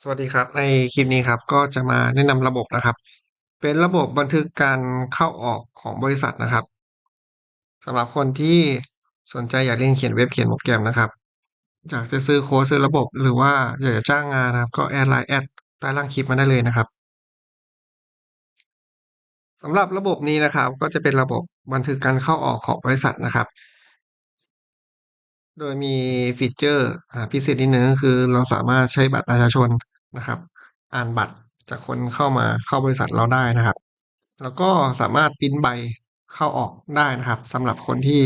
สวัสดีครับ ในคลิปนี้ครับก็จะมาแนะนำระบบนะครับ เป็นระบบบันทึกการเข้าออกของบริษัทนะครับสำหรับคนที่สนใจอยากเรียนเขียนเว็บเขียนโปรแกรมนะครับอยากจะซื้อโค้ดซื้อระบบหรือว่าอยากจะจ้างงานนะครับ ก็แอดไลน์แอดใต้ล่างคลิปมาได้เลยนะครับสำหรับระบบนี้นะครับ ก็จะเป็นระบบบันทึกการเข้าออกของบริษัทนะครับ โดยมีฟีเจอร์พิเศษนิดนึงก็คือเราสามารถใช้บัตรประชาชนนะครับ อ่านบัตรจากคนเข้ามาเข้าบริษัทเราได้นะครับ แล้วก็สามารถปิ้นใบเข้าออกได้นะครับสำหรับคนที่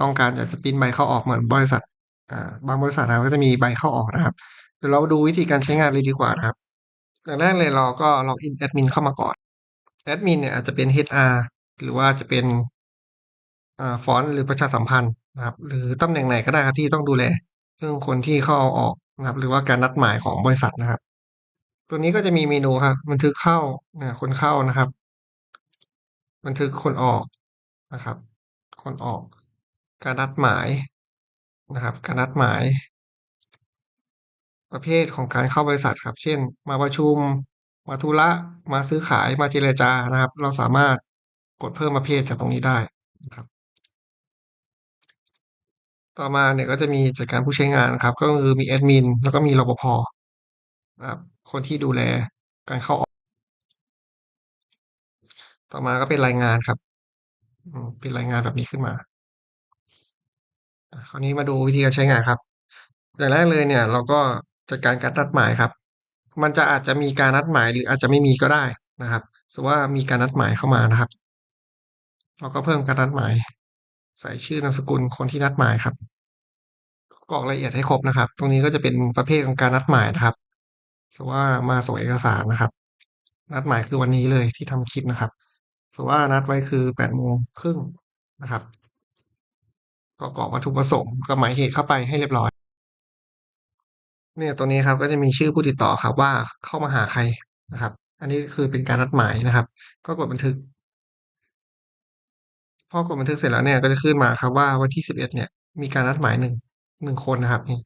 ต้องการอยากจะปิ้นใบเข้าออกเหมือนบริษัทบางบริษัทนะก็จะมีใบเข้าออกนะครับเดี๋ยวเราดูวิธีการใช้งานเลยดีกว่านะครับอย่างแรกเลยเราก็ล็อกอินแอดมินเข้ามาก่อนแอดมินเนี่ยอาจจะเป็น HR หรือว่าจะเป็น ฟอนต์หรือประชาสัมพันธ์นะครับหรือตำแหน่งไหนก็ได้ครับที่ต้องดูแลเรื่องคนที่เข้าออกนะครับ หรือว่าการนัดหมายของบริษัทนะครับ ตัวนี้ก็จะมีเมนูครับบันทึกเข้านะคนเข้านะครับ บันทึกคนออกนะครับ คนออก การนัดหมายนะครับ การนัดหมาย ประเภทของการเข้าบริษัทครับ เช่น มาประชุม มาธุระมาซื้อขายมาเจรจานะครับ เราสามารถกดเพิ่มประเภทจากตรงนี้ได้นะครับ ต่อมาเนี่ยก็จะมีจัดการผู้ใช้งานครับ ก็คือมีแอดมินแล้วก็มีรปภนะครับ คนที่ดูแลการเข้าออก ต่อมาก็เป็นรายงานครับเป็นรายงานแบบนี้ขึ้นมาคราวนี้มาดูวิธีการใช้งานครับอย่างแรกเลยเนี่ย เราก็จัดการการนัดหมายครับ มันจะอาจจะมีการนัดหมายหรืออาจจะไม่มีก็ได้นะครับสมมติว่ามีการนัดหมายเข้ามานะครับ เราก็เพิ่มการนัดหมาย ใส่ชื่อนามสกุลคนที่นัดหมายครับกรอกรายละเอียดให้ครบนะครับ ตรงนี้ก็จะเป็นประเภทของการนัดหมายนะครับสว่ามาส่งเอกสารนะครับ นัดหมายคือวันนี้เลยที่ทำคลิปนะครับสว่านัดไว้คือแปดโมงครึ่งนะครับก็กรอกวัตถุประสงค์กับหมายเหตุเข้าไปให้เรียบร้อย เนี่ยตัวนี้ครับก็จะมีชื่อผู้ติดต่อครับว่าเข้ามาหาใครนะครับ อันนี้คือเป็นการนัดหมายนะครับ ก็กดบันทึก พอกดบันทึกเสร็จแล้วเนี่ยก็จะขึ้นมาครับว่าวันที่สิบเอ็ดเนี่ย มีการนัดหมายหนึ่งหนึ่งคนนะครับนี่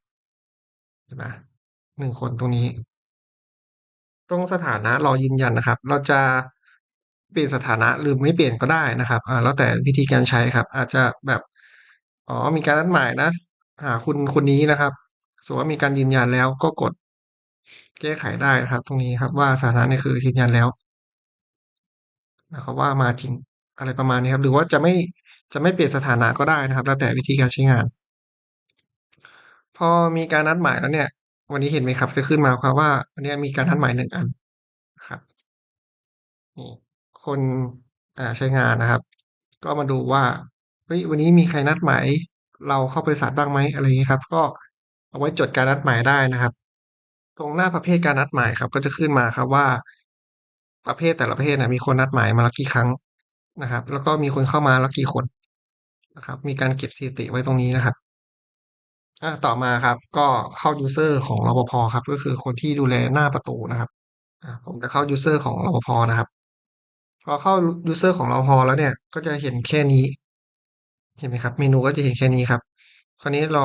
เห็นไหมหนึ่งคนตรงนี้ ตรงสถานะรอยืนยันนะครับ เราจะเปลี่ยนสถานะหรือไม่เปลี่ยนก็ได้นะครับอ่าแล้วแต่วิธีการใช้ครับ อาจจะแบบอ๋อมีการนัดหมายนะหาคุณคนนี้นะครับสมมติว่ามีการยืนยันแล้วก็กดแก้ไขได้นะครับ ตรงนี้ครับว่าสถานะนี่คือยืนยันแล้วนะครับว่ามาจริง อะไรประมาณนี้ครับ หรือว่าจะไม่จะไม่เปลี่ยนสถานะก็ได้นะครับ แล้วแต่วิธีการใช้งาน พอมีการนัดหมายแล้วเนี่ย วันนี้เห็นไหมครับจะขึ้นมาครับว่าวันนี้มีการนัดหมายหนึ่งอันครับนี่คนอ่าใช้งานนะครับ ก็มาดูว่าเฮ้ยวันนี้มีใครนัดหมายเราเข้าบริษัทบ้างไหมอะไรอย่างนี้ครับ ก็เอาไว้จดการนัดหมายได้นะครับ ตรงหน้าประเภทการนัดหมายครับ ก็จะขึ้นมาครับว่า ประเภทแต่ละประเภทนะมีคนนัดหมายมาแล้วกี่ครั้ง นะครับ แล้วก็มีคนเข้ามาแล้วกี่คนนะครับ มีการเก็บสถิติไว้ตรงนี้นะครับต่อมาครับ ก็เข้า user ของรปภครับ ก็คือคนที่ดูแลหน้าประตูนะครับผมจะเข้า user ของรปภนะครับพอเข้า user ของรปภแล้วเนี่ย ก็จะเห็นแค่นี้ เห็นไหมครับ เมนูก็จะเห็นแค่นี้ครับ คราวนี้เรา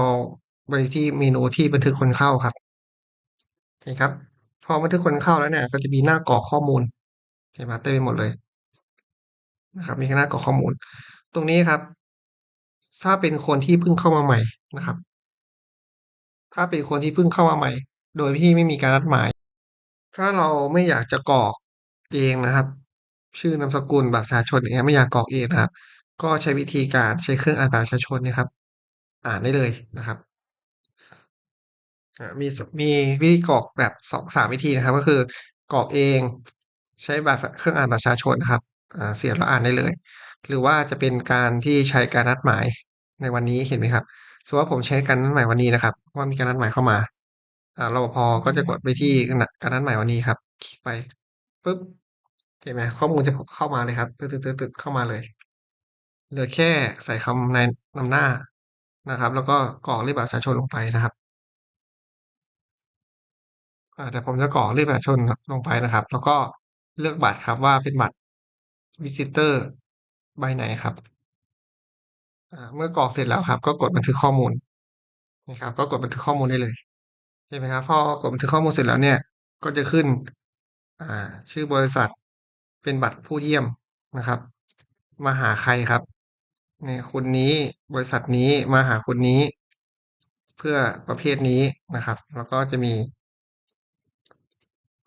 ไปที่เมนูที่บันทึกคนเข้าครับโอเคครับ พอบันทึกคนเข้าแล้วเนี่ย ก็จะมีหน้ากรอกข้อมูลเห็นไหมเต็มไปหมดเลย นะครับมีหน้ากรอกข้อมูล ตรงนี้ครับ ถ้าเป็นคนที่เพิ่งเข้ามาใหม่นะครับ ถ้าเป็นคนที่เพิ่งเข้ามาใหม่ โดยที่ไม่มีการนัดหมาย ถ้าเราไม่อยากจะกรอกเองนะครับ ชื่อนามสกุลบัตรประชาชนอย่างเงี้ยไม่อยากกรอกเองนะครับ ก็ใช้วิธีการใช้เครื่องอ่านบัตรประชาชนนะครับ อ่านได้เลยนะครับมีมีวิธีกรอกแบบสองสามวิธีนะครับ ก็คือกรอกเอง ใช้บัตรเครื่องอ่านบัตรประชาชนนะครับ เสียบแล้วอ่านได้เลย หรือว่าจะเป็นการที่ใช้การนัดหมายในวันนี้เห็นไหมครับสมมติว่าผมใช้การนัดหมายวันนี้นะครับว่ามีการนัดหมายเข้ามาอ่ารปภก็จะกดไปที่การนัดหมายวันนี้ครับ คลิกไปปุ๊บเห็นไหมข้อมูลจะเข้ามาเลยครับตึ๊ดตึ๊ดตึ๊ดเข้ามาเลยเหลือแค่ใส่คำในนำหน้านะครับ แล้วก็กรอกเลขบัตรประชาชนลงไปนะครับอ่าเดี๋ยวผมจะกรอกเลขบัตรประชาชนลงไปนะครับ แล้วก็เลือกบัตรครับว่าเป็นบัตร วิสิเตอร์ใบไหนครับ เมื่อกรอกเสร็จแล้วครับ ก็กดบันทึกข้อมูลนะครับ ก็กดบันทึกข้อมูลได้เลยใช่ไหมครับพอกดบันทึกข้อมูลเสร็จแล้วเนี่ย ก็จะขึ้นชื่อบริษัทเป็นบัตรผู้เยี่ยมนะครับ มาหาใครครับเนี่ยคนนี้บริษัทนี้มาหาคนนี้ เพื่อประเภทนี้นะครับ แล้วก็จะมี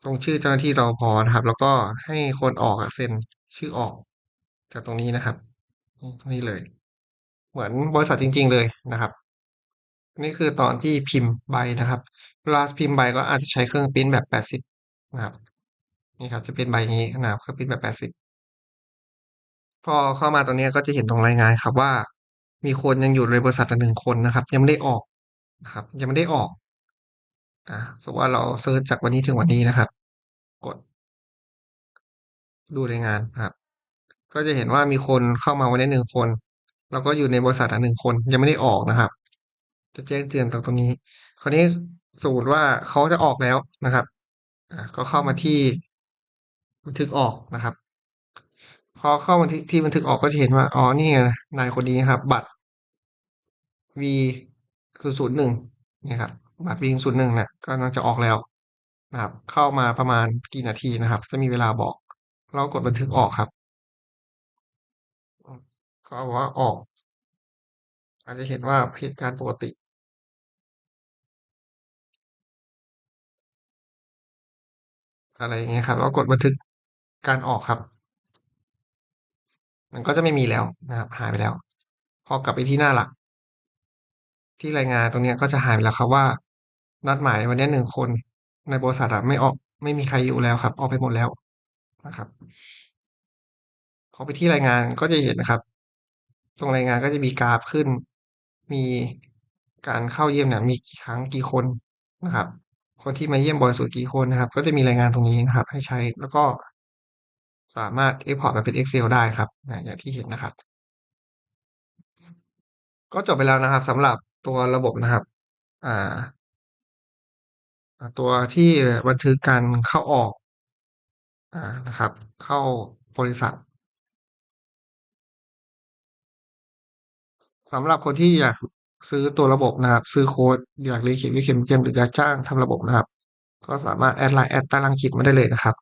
ตรงชื่อเจ้าหน้าที่รปภ.นะครับ แล้วก็ให้คนออกเซ็นชื่อออกจากตรงนี้นะครับตรงนี้เลย เหมือนบริษัทจริง ๆ เลยนะครับนี่คือตอนที่พิมพ์ใบนะครับเวลาพิมพ์ใบก็อาจจะใช้เครื่องพรินต์แบบ 80 นะครับ นี่ครับจะเป็นใบนี้นะครับเครื่องพรินต์แบบ 80 พอเข้ามาตรงนี้ก็จะเห็นตรงรายงานครับว่า มีคนยังอยู่ในบริษัทอะ1คนนะครับ ยังไม่ได้ออกนะครับ ยังไม่ได้ออกอ่าสมมติว่าเราเซิร์ชจากวันนี้ถึงวันนี้นะครับ ดูรายงานครับ ก็จะเห็นว่ามีคนเข้ามาวันนี้1คน แล้วก็อยู่ในบริษัทอะ1คนยังไม่ได้ออกนะครับ จะแจ้งเตือนตรงตรงนี้ คราวนี้สมมติว่าเขาจะออกแล้วนะครับก็เข้ามาที่บันทึกออกนะครับ พอเข้ามาที่ที่บันทึกออกก็จะเห็นว่า อ๋อ นี่ไงนายคนนี้ครับ บัตร V001 เนี่ยครับ บัตร V001 เนี่ยกำลังจะออกแล้วนะครับ เข้ามาประมาณกี่นาทีนะครับ จะมีเวลาบอก เรากดบันทึกออกครับเขาบอกว่าออก อาจจะเห็นว่าเหตุการณ์ปกติ อะไรอย่างเงี้ยครับแล้วกดบันทึกการออกครับ มันก็จะไม่มีแล้วนะครับ หายไปแล้ว พอกลับไปที่หน้าหลัก ที่รายงานตรงเนี้ยก็จะหายไปแล้วครับว่า นัดหมายวันนี้ย1คนในบริษัทไม่ออกไม่มีใครอยู่แล้วครับ ออกไปหมดแล้ว นะครับพอไปที่รายงานก็จะเห็นนะครับ ตรงรายงานก็จะมีกราฟขึ้น มีการเข้าเยี่ยมเนี่ยมีกี่ครั้งกี่คนนะครับ คนที่มาเยี่ยมบ่อยสุดกี่คนนะครับ ก็จะมีรายงานตรงนี้นะครับ ให้ใช้แล้วก็สามารถ Export มาเป็น Excel ได้ครับอย่างที่เห็นนะครับ ก็จบไปแล้วนะครับสำหรับตัวระบบนะครับ อ่า ตัวที่บันทึกการเข้าออก นะครับ เข้าบริษัทสำหรับคนที่อยากซื้อตัวระบบนะครับ ซื้อโค้ดอยากเรียนเขียนๆๆหรืออยากจ้างทำระบบนะครับ ก็สามารถแอดไลน์แอดใต้ล่างคิดมาได้เลยนะครับ